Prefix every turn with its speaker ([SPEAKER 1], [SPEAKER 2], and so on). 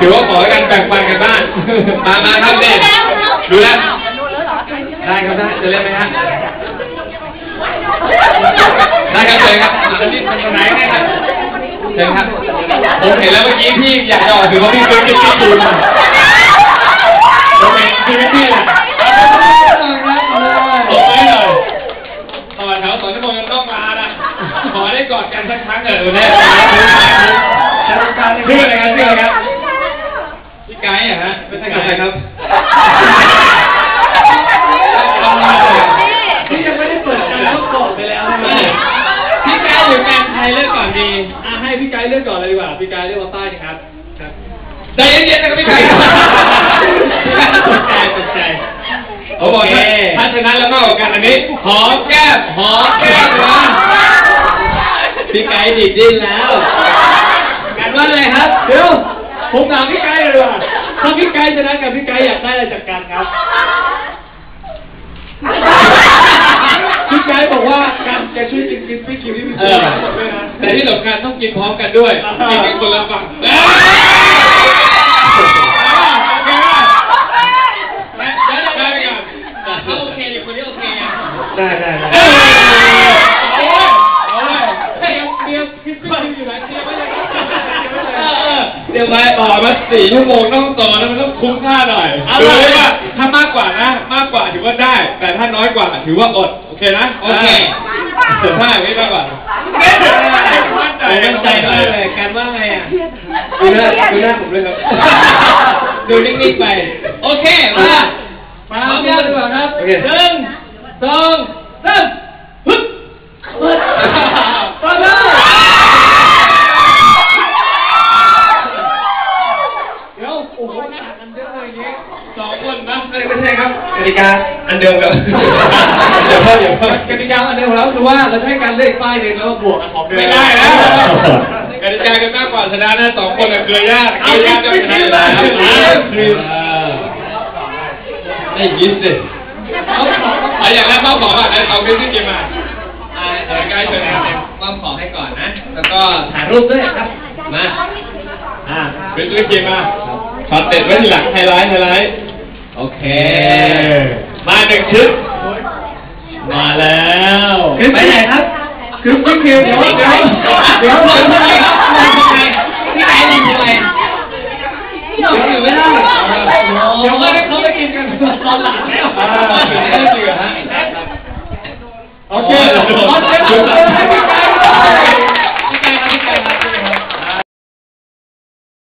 [SPEAKER 1] ถือว่าขอกันแบ่งปันกันบ้างมามาครับเด็กดูแลได้ครับได้จะเล่นไหมฮะได้ครับเลยครับอันนี้มันไหนนะครับเชิญครับผมเห็นแล้วเมื่อกี้พี่อยากจะออกถือว่าพี่ซื้อกิ๊กกิ๊กดูมาผมเห็นคือพี่แหละผมไม่เลยต่อแถวสองชั่วโมงยังต้องมานะขอได้ กอดกันสักครั้งเถอะวันนี้ชื่ออะไรครับชื่ออะไรครับพี่ไกด์เหรอฮะไม่ใช่ไกด์ครับพี่ยังไม่ได้เปิดกันแล้วกดไปแล้วพี่ไกด์หรือแฟนไทยเลือกก่อนดีอะให้พี่ไกด์เลือกก่อนเลยดีกว่าพี่ไกด์เลือกว่าใต้นะครับครับใจเย็นๆนะครับพี่ไกด์ตกใจตกใจโอเคถ้าชนะแล้วมากกว่ากันอันนี้หอมแก้มหอมแก้มนะ พี่ไกด์ดิดดิ้นแล้วกันว่าอะไรครับเดี๋ยวผมถามพี่ไกด์เลยดีกว่าถ้าพี่ไกด์ชนะกับพี่ไกด์อยากได้อะไรจากกันครับพี่ไกด์บอกว่าการจะช่วยกินกินพี่คิวที่พี่คิวทั้งหมดด้วยนะแต่ที่สำคัญต้องกินพร้อมกันด้วยกินกันคนละฝั่งโอเคไหมได้ได้ได้ ออเดี๋ยวไปต่อมาสี่ชั่วโมงต้องต่อแล้วมันต้องคุ้มค่าหน่อยดูเลยว่าถ้ามากกว่านะ มากกว่าถือว่าได้ แต่ถ้าน้อยกว่าถือว่าอด โอเคนะ โอเคแต่ถ้าไม่มากกว่าผมมั่นใจมากเลยการว่าไงอะดูหน้าดูหน้าผมเลยครับ ดูนิ่งๆไป โอเคมามาเอาเดียวดีกว่าครับหนึ่งสองสามฮึบฮึบไปเลยเดี๋ยวโอ้โหหนักกันเยอะเลยอย่างงี้สอง คนนะไม่ไม่ใช่ครับกติกาอันเดิมครับเดี๋ยวเพิ่มเดี๋ยวเพิ่มกติกาอันเดิมของเราคือว่าเราจะให้การเลขป้ายหนึ่งแล้วก็บวกกับของเดิมไม่ได้แล้วกติกากันมากกว่าชนะนะสองคนอะเคยยากเคยยากก็ชนะแล้วได้ยินสิเอาอย่างแรกมอบของอะเอาขึ้นที่เกมมาอ่าเดี๋ยวใกล้เชิญนะครับมอบของให้ก่อนนะ แล้วก็ถ่ายรูปด้วยครับมาอ่าเป็นตัวเกมมาช็อตเด็ดไว้ทีหลังไฮไลท์ไฮไลท์ โอเค มาหนึ่งชุด มาแล้ว
[SPEAKER 2] ไปไหนครับ คือพี่คิวเดี๋ยวเดี๋ยวเดี๋ยวเดี๋ยว